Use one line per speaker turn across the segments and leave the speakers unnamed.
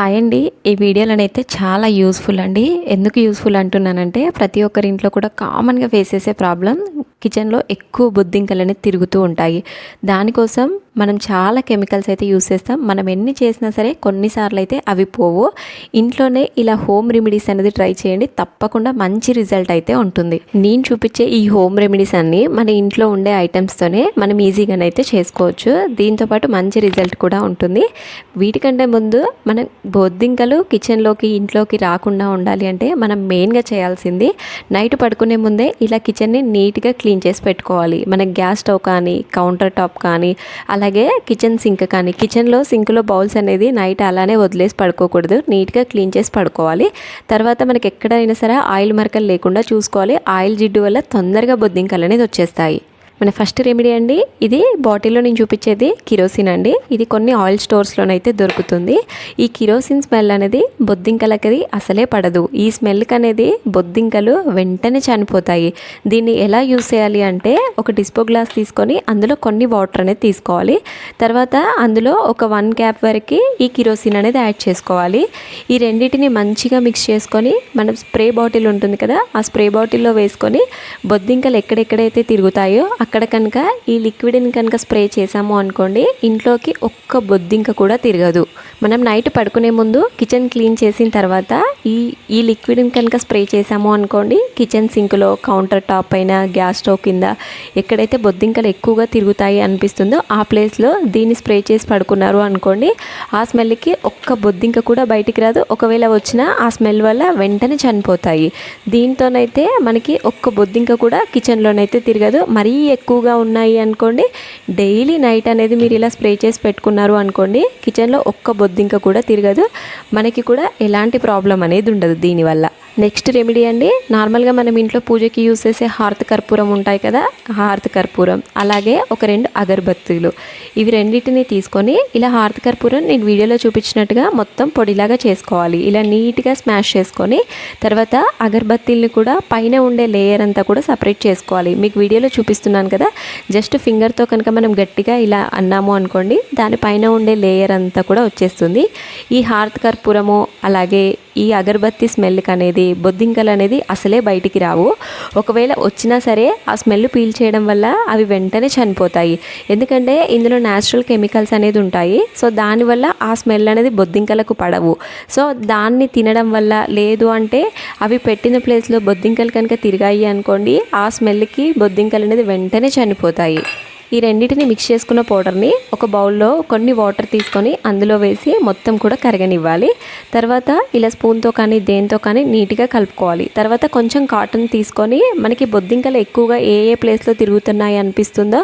Hi అండి. ఈ వీడియోలోనైతే చాలా యూస్ఫుల్ అండి. ఎందుకు యూస్ఫుల్ అంటున్నానంటే ప్రతి ఒక్కరి ఇంట్లో కూడా కామన్గా ఫేస్ చేసే ప్రాబ్లం కిచెన్లో ఎక్కువ బొద్దింకలు అనేది తిరుగుతూ ఉంటాయి. దానికోసం మనం చాలా కెమికల్స్ అయితే యూస్ చేస్తాం. మనం ఎన్ని చేసినా సరే కొన్నిసార్లు అయితే అవి పోవు. ఇంట్లోనే ఇలా హోమ్ రెమెడీస్ అనేది ట్రై చేయండి. తప్పకుండా మంచి రిజల్ట్ అయితే ఉంటుంది. నేను చూపించే ఈ హోమ్ రెమెడీస్ అన్ని మన ఇంట్లో ఉండే ఐటమ్స్తోనే మనం ఈజీగానైతే చేసుకోవచ్చు. దీంతోపాటు మంచి రిజల్ట్ కూడా ఉంటుంది. వీటికంటే ముందు మనం బొద్దింకలు కిచెన్లోకి ఇంట్లోకి రాకుండా ఉండాలి అంటే మనం మెయిన్గా చేయాల్సింది నైట్ పడుకునే ముందే ఇలా కిచెన్ని నీట్గా క్లీన్ చేసి పెట్టుకోవాలి. మన గ్యాస్ స్టవ్ కానీ కౌంటర్ టాప్ కానీ అలాగే కిచెన్ సింక్ కానీ. కిచెన్లో సింక్లో బౌల్స్ అనేది నైట్ అలానే వదిలేసి పడుకోకూడదు. నీట్గా క్లీన్ చేసి పడుకోవాలి. తర్వాత మనకి ఎక్కడైనా సరే ఆయిల్ మరకలు లేకుండా చూసుకోవాలి. ఆయిల్ జిడ్డు వల్ల తొందరగా బొద్దింకలు అనేది వచ్చేస్తాయి. మన ఫస్ట్ రెమెడీ అండి. ఇది బాటిల్లో నేను చూపించేది కిరోసిన్ అండి. ఇది కొన్ని ఆయిల్ స్టోర్స్లోనైతే దొరుకుతుంది. ఈ కిరోసిన్ స్మెల్ అనేది బొద్దింకలకి అసలే పడదు. ఈ స్మెల్కి అనేది బొద్దింకలు వెంటనే చనిపోతాయి. దీన్ని ఎలా యూస్ చేయాలి అంటే ఒక డిస్పో గ్లాస్ తీసుకొని అందులో కొన్ని వాటర్ అనేది తీసుకోవాలి. తర్వాత అందులో ఒక వన్ క్యాప్ వరకు ఈ కిరోసిన్ అనేది యాడ్ చేసుకోవాలి. ఈ రెండింటిని మంచిగా మిక్స్ చేసుకొని మనం స్ప్రే బాటిల్ ఉంటుంది కదా ఆ స్ప్రే బాటిల్లో వేసుకొని బొద్దింకలు ఎక్కడెక్కడైతే తిరుగుతాయో అక్కడ కనుక ఈ లిక్విడ్ని కనుక స్ప్రే చేసాము అనుకోండి ఇంట్లోకి ఒక్క బొద్దింక కూడా తిరగదు. మనం నైట్ పడుకునే ముందు కిచెన్ క్లీన్ చేసిన తర్వాత ఈ ఈ లిక్విడ్ని కనుక స్ప్రే చేసాము అనుకోండి కిచెన్ సింక్లో కౌంటర్ టాప్ పైన గ్యాస్ స్టవ్ కింద ఎక్కడైతే బొద్దింకలు ఎక్కువగా తిరుగుతాయి అనిపిస్తుందో ఆ ప్లేస్లో దీన్ని స్ప్రే చేసి పడుకున్నారు అనుకోండి ఆ స్మెల్కి ఒక్క బొద్దింక కూడా బయటికి రాదు. ఒకవేళ వచ్చినా ఆ స్మెల్ వల్ల వెంటనే చనిపోతాయి. దీంతోనైతే మనకి ఒక్క బొద్దింక కూడా కిచెన్లోనైతే తిరగదు. మరీ ఎక్కువగా ఉన్నాయి అనుకోండి డైలీ నైట్ అనేది మీరు ఇలా స్ప్రే చేసి పెట్టుకున్నారు అనుకోండి కిచెన్లో ఒక్క బొద్దింక కూడా తిరగదు. మనకి కూడా ఎలాంటి ప్రాబ్లం అనేది ఉండదు దీనివల్ల. నెక్స్ట్ రెమెడీ అండి. నార్మల్గా మనం ఇంట్లో పూజకి యూస్ చేసే హార్త్ కర్పూరం ఉంటాయి కదా హార్త్ కర్పూరం. అలాగే ఒక రెండు అగరబత్తులు. ఇవి రెండింటిని తీసుకొని ఇలా హార్త్ కర్పూరం నేను వీడియోలో చూపించినట్టుగా మొత్తం పొడిలాగా చేసుకోవాలి. ఇలా నీట్గా స్మాష్ చేసుకొని తర్వాత అగర్బత్తీల్ని కూడా పైన ఉండే లేయర్ అంతా కూడా సపరేట్ చేసుకోవాలి. మీకు వీడియోలో చూపిస్తున్నాను కదా జస్ట్ ఫింగర్తో కనుక మనం గట్టిగా ఇలా అన్నాము అనుకోండి దానిపైన ఉండే లేయర్ అంతా కూడా వచ్చేస్తుంది. ఈ హార్త్ కర్పూరము అలాగే ఈ అగరబత్తి స్మెల్కి అనేది బొద్దింకలు అనేది అసలే బయటికి రావు. ఒకవేళ వచ్చినా సరే ఆ స్మెల్ పీల్ చేయడం వల్ల అవి వెంటనే చనిపోతాయి. ఎందుకంటే ఇందులో న్యాచురల్ కెమికల్స్ అనేది ఉంటాయి. సో దానివల్ల ఆ స్మెల్ అనేది బొద్దింకలకు పడవు. సో దాన్ని తినడం వల్ల లేదు అంటే అవి పెట్టిన ప్లేస్లో బొద్దింకలు కనుక తిరిగాయి అనుకోండి ఆ స్మెల్కి బొద్దింకలు అనేది వెంటనే చనిపోతాయి. ఈ రెండింటిని మిక్స్ చేసుకున్న పౌడర్ని ఒక బౌల్లో కొన్ని వాటర్ తీసుకొని అందులో వేసి మొత్తం కూడా కరగనివ్వాలి. తర్వాత ఇలా స్పూన్తో కానీ దేంతో కానీ నీట్గా కలుపుకోవాలి. తర్వాత కొంచెం కాటన్ తీసుకొని మనకి బొద్దింకలు ఎక్కువగా ఏ ఏ ప్లేస్లో తిరుగుతున్నాయి అనిపిస్తుందో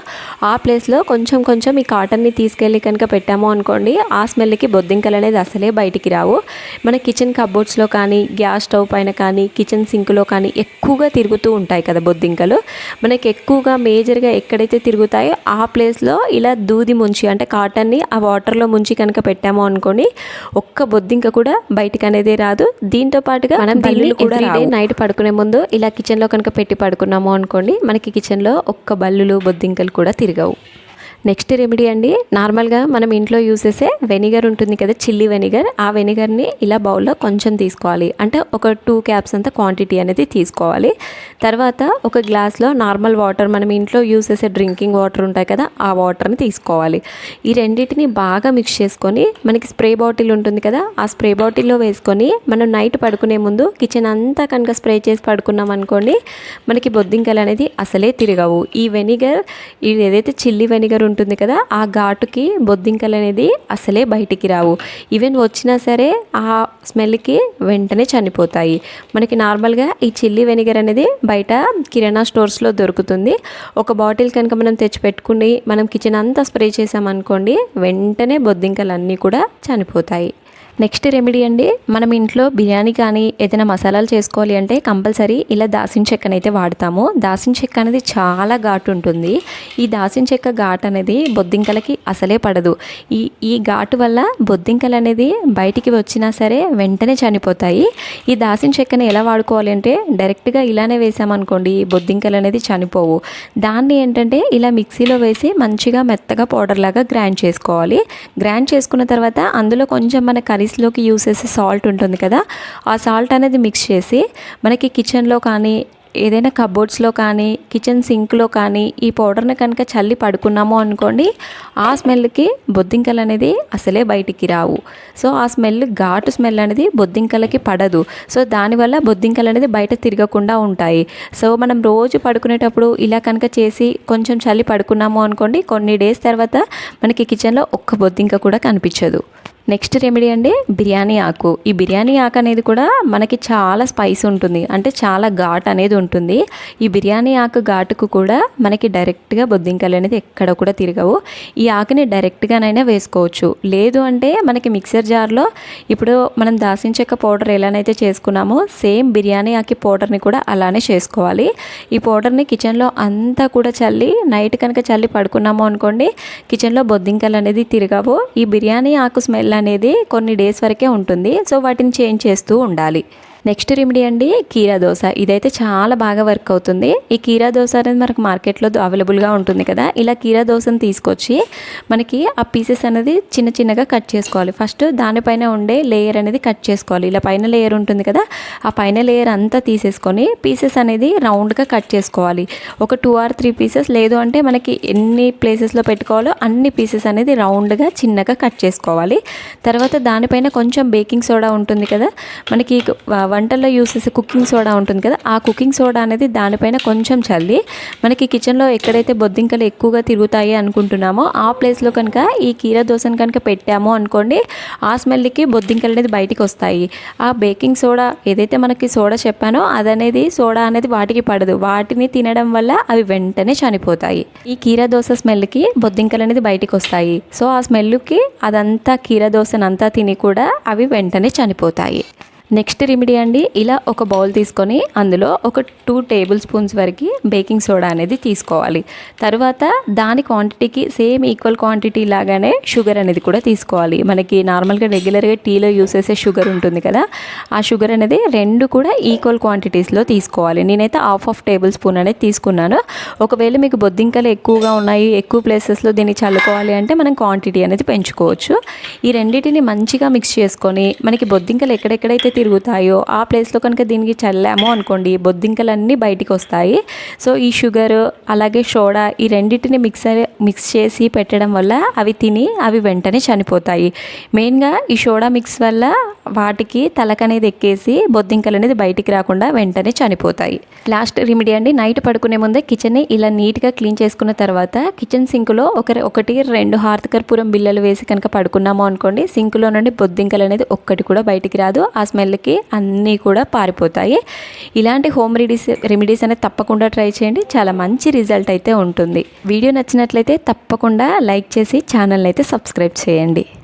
ఆ ప్లేస్లో కొంచెం కొంచెం ఈ కాటన్ని తీసుకెళ్ళి కనుక పెట్టాము అనుకోండి ఆ స్మెల్కి బొద్దింకలు అనేది అసలే బయటికి రావు. మన కిచెన్ కబోర్డ్స్లో కానీ గ్యాస్ స్టవ్ పైన కానీ కిచెన్ సింక్లో కానీ ఎక్కువగా తిరుగుతూ ఉంటాయి కదా బొద్దింకలు. మనకి ఎక్కువగా మేజర్గా ఎక్కడైతే తిరుగుతాయో ఆ ప్లేస్లో ఇలా దూది ముంచి అంటే కాటన్ని ఆ వాటర్లో ముంచి కనుక పెట్టాము అనుకోండి ఒక్క బొద్దింక కూడా బయటకు అనేది రాదు. దీంతో పాటుగా మనం దీన్ని కూడా నైట్ పడుకునే ముందు ఇలా కిచెన్లో కనుక పెట్టి పడుకున్నాము అనుకోండి మనకి కిచెన్లో ఒక్క బల్లులు బొద్దింకలు కూడా తిరగవు. నెక్స్ట్ రెమెడీ అండి. నార్మల్గా మనం ఇంట్లో యూస్ చేసే వెనిగర్ ఉంటుంది కదా చిల్లీ వెనిగర్. ఆ వెనిగర్ని ఇలా బౌల్లో కొంచెం తీసుకోవాలి. అంటే ఒక టూ క్యాప్స్ అంత క్వాంటిటీ అనేది తీసుకోవాలి. తర్వాత ఒక గ్లాస్లో నార్మల్ వాటర్ మనం ఇంట్లో యూస్ చేసే డ్రింకింగ్ వాటర్ ఉంటాయి కదా ఆ వాటర్ని తీసుకోవాలి. ఈ రెండింటిని బాగా మిక్స్ చేసుకొని మనకి స్ప్రే బాటిల్ ఉంటుంది కదా ఆ స్ప్రే బాటిల్లో వేసుకొని మనం నైట్ పడుకునే ముందు కిచెన్ అంతా కనుక స్ప్రే చేసి పడుకున్నాం అనుకోండి మనకి బొద్దింకలు అనేది అసలే తిరగవు. ఈ వెనిగర్ ఇది ఏదైతే చిల్లీ వెనిగర్ ఉంటుంది ఉంటుంది కదా ఆ ఘాటుకి బొద్దింకలు అనేది అసలే బయటికి రావు. ఈవెన్ వచ్చినా సరే ఆ స్మెల్కి వెంటనే చనిపోతాయి. మనకి నార్మల్గా ఈ చిల్లీ వెనిగర్ అనేది బయట కిరాణా స్టోర్స్లో దొరుకుతుంది. ఒక బాటిల్ కనుక మనం తెచ్చి పెట్టుకుని మనం కిచెన్ అంతా స్ప్రే చేసామనుకోండి వెంటనే బొద్దింకలు అన్నీ కూడా చనిపోతాయి. నెక్స్ట్ రెమెడీ అండి మనం ఇంట్లో బిర్యానీ కానీ ఏదైనా మసాలాలు చేసుకోవాలి అంటే కంపల్సరీ ఇలా దాసిన చెక్కనైతే వాడతాము. దాసిన చెక్క అనేది చాలా ఘాటు ఉంటుంది. ఈ దాసిన చెక్క ఘాటు అనేది బొద్దింకలకి అసలే పడదు. ఈ ఈ ఘాటు వల్ల బొద్దింకలు అనేది బయటికి వచ్చినా సరే వెంటనే చనిపోతాయి. ఈ దాసిన చెక్కని ఎలా వాడుకోవాలి అంటే డైరెక్ట్గా ఇలానే వేసామనుకోండి బొద్దింకలు అనేది చనిపోవు. దాన్ని ఏంటంటే ఇలా మిక్సీలో వేసి మంచిగా మెత్తగా పౌడర్ లాగా గ్రైండ్ చేసుకోవాలి. గ్రైండ్ చేసుకున్న తర్వాత అందులో కొంచెం మన కర్రీ కర్రీస్లోకి యూస్ చేసే సాల్ట్ ఉంటుంది కదా ఆ సాల్ట్ అనేది మిక్స్ చేసి మనకి కిచెన్లో కానీ ఏదైనా కబోర్డ్స్లో కానీ కిచెన్ సింక్లో కానీ ఈ పౌడర్ని కనుక చల్లి పడుకున్నాము అనుకోండి ఆ స్మెల్కి బొద్దింకలు అనేది అసలే బయటికి రావు. సో ఆ స్మెల్ ఘాటు స్మెల్ అనేది బొద్దింకలకి పడదు. సో దానివల్ల బొద్దింకలు అనేది బయట తిరగకుండా ఉంటాయి. సో మనం రోజు పడుకునేటప్పుడు ఇలా కనుక చేసి కొంచెం చల్లి పడుకున్నాము అనుకోండి కొన్ని డేస్ తర్వాత మనకి కిచెన్లో ఒక్క బొద్దింక కూడా కనిపించదు. నెక్స్ట్ రెమెడీ అండి బిర్యానీ ఆకు. ఈ బిర్యానీ ఆకు అనేది కూడా మనకి చాలా స్పైస్ ఉంటుంది. అంటే చాలా ఘాట్ అనేది ఉంటుంది. ఈ బిర్యానీ ఆకు ఘాటుకు కూడా మనకి డైరెక్ట్గా బొద్దింకలు అనేది ఎక్కడ కూడా తిరగవు. ఈ ఆకుని డైరెక్ట్గానైనా వేసుకోవచ్చు. లేదు అంటే మనకి మిక్సర్ జార్లో ఇప్పుడు మనం దాసిన చెక్క పౌడర్ ఎలానైతే చేసుకున్నామో సేమ్ బిర్యానీ ఆకి పౌడర్ని కూడా అలానే చేసుకోవాలి. ఈ పౌడర్ని కిచెన్లో అంతా కూడా చల్లి నైట్ కనుక చల్లి పడుకున్నాము అనుకోండి కిచెన్లో బొద్దింకలు అనేది తిరగవు. ఈ బిర్యానీ ఆకు స్మెల్ అనేది కొన్ని డేస్ వరకే ఉంటుంది. సో వాటిని చేంజ్ చేస్తూ ఉండాలి. నెక్స్ట్ రెమెడీ అండి కీరా దోశ. ఇదైతే చాలా బాగా వర్క్ అవుతుంది. ఈ కీరా దోశ అనేది మనకు మార్కెట్లో అవైలబుల్గా ఉంటుంది కదా. ఇలా కీరా దోశను తీసుకొచ్చి మనకి ఆ పీసెస్ అనేది చిన్న చిన్నగా కట్ చేసుకోవాలి. ఫస్ట్ దానిపైన ఉండే లేయర్ అనేది కట్ చేసుకోవాలి. ఇలా పైన లేయర్ ఉంటుంది కదా. ఆ పైన లేయర్ అంతా తీసేసుకొని పీసెస్ అనేది రౌండ్గా కట్ చేసుకోవాలి. ఒక టూ ఆర్ త్రీ పీసెస్ లేదు అంటే మనకి ఎన్ని ప్లేసెస్లో పెట్టుకోవాలో అన్ని పీసెస్ అనేది రౌండ్గా చిన్నగా కట్ చేసుకోవాలి. తర్వాత దానిపైన కొంచెం బేకింగ్ సోడా ఉంటుంది కదా. మనకి వంటల్లో యూస్ చేసే కుకింగ్ సోడా ఉంటుంది కదా ఆ కుకింగ్ సోడా అనేది దానిపైన కొంచెం చల్లి మనకి కిచెన్లో ఎక్కడైతే బొద్దింకలు ఎక్కువగా తిరుగుతాయి అనుకుంటున్నామో ఆ ప్లేస్లో కనుక ఈ కీర దోశను కనుక పెట్టామో అనుకోండి ఆ స్మెల్కి బొద్దింకలు అనేది బయటికి వస్తాయి. ఆ బేకింగ్ సోడా ఏదైతే మనకి సోడా చెప్పానో అదనేది సోడా అనేది వాటికి పడదు. వాటిని తినడం వల్ల అవి వెంటనే చనిపోతాయి. ఈ కీర దోశ స్మెల్కి బొద్దింకలు అనేది బయటికి వస్తాయి. సో ఆ స్మెల్కి అదంతా కీర దోశనంతా తిని కూడా అవి వెంటనే చనిపోతాయి. నెక్స్ట్ రెమెడీ అండి ఇలా ఒక బౌల్ తీసుకొని అందులో ఒక టూ టేబుల్ స్పూన్స్ వరకు బేకింగ్ సోడా అనేది తీసుకోవాలి. తర్వాత దాని క్వాంటిటీకి సేమ్ ఈక్వల్ క్వాంటిటీ లాగానే షుగర్ అనేది కూడా తీసుకోవాలి. మనకి నార్మల్గా రెగ్యులర్గా టీలో యూస్ చేసే షుగర్ ఉంటుంది కదా ఆ షుగర్ అనేది రెండు కూడా ఈక్వల్ క్వాంటిటీస్లో తీసుకోవాలి. నేనైతే హాఫ్ ఆఫ్ టేబుల్ స్పూన్ అనేది తీసుకున్నాను. ఒకవేళ మీకు బొద్దింకలు ఎక్కువగా ఉన్నాయి ఎక్కువ ప్లేసెస్లో దీన్ని చల్లుకోవాలి అంటే మనం క్వాంటిటీ అనేది పెంచుకోవచ్చు. ఈ రెండింటిని మంచిగా మిక్స్ చేసుకొని మనకి బొద్దింకలు ఎక్కడెక్కడైతే తిరుగుతాయో ఆ ప్లేస్లో కనుక దీనికి చల్లామో అనుకోండి బొద్దింకలన్నీ బయటికి వస్తాయి. సో ఈ షుగర్ అలాగే సోడా ఈ రెండింటిని మిక్సర్ మిక్స్ చేసి పెట్టడం వల్ల అవి తిని అవి వెంటనే చనిపోతాయి. మెయిన్గా ఈ సోడా మిక్స్ వల్ల వాటికి తలకనేది ఎక్కేసి బొద్దింకలు అనేది బయటికి రాకుండా వెంటనే చనిపోతాయి. లాస్ట్ రెమెడీ అండి నైట్ పడుకునే ముందే కిచెన్ని ఇలా నీట్గా క్లీన్ చేసుకున్న తర్వాత కిచెన్ సింక్లో ఒక ఒకటి రెండు హార్తకర్పూరం బిల్లలు వేసి కనుక పడుకున్నాము అనుకోండి సింక్లో నుండి బొద్దింకలు అనేది ఒక్కటి కూడా బయటికి రాదు. ఆ స్మెల్ స్మెల్కి అన్నీ కూడా పారిపోతాయి. ఇలాంటి హోమ్ రెడీస్ రెమెడీస్ అనేది తప్పకుండా ట్రై చేయండి. చాలా మంచి రిజల్ట్ అయితే ఉంటుంది. వీడియో నచ్చినట్లయితే తప్పకుండా లైక్ చేసి ఛానల్ అయితే సబ్స్క్రైబ్ చేయండి.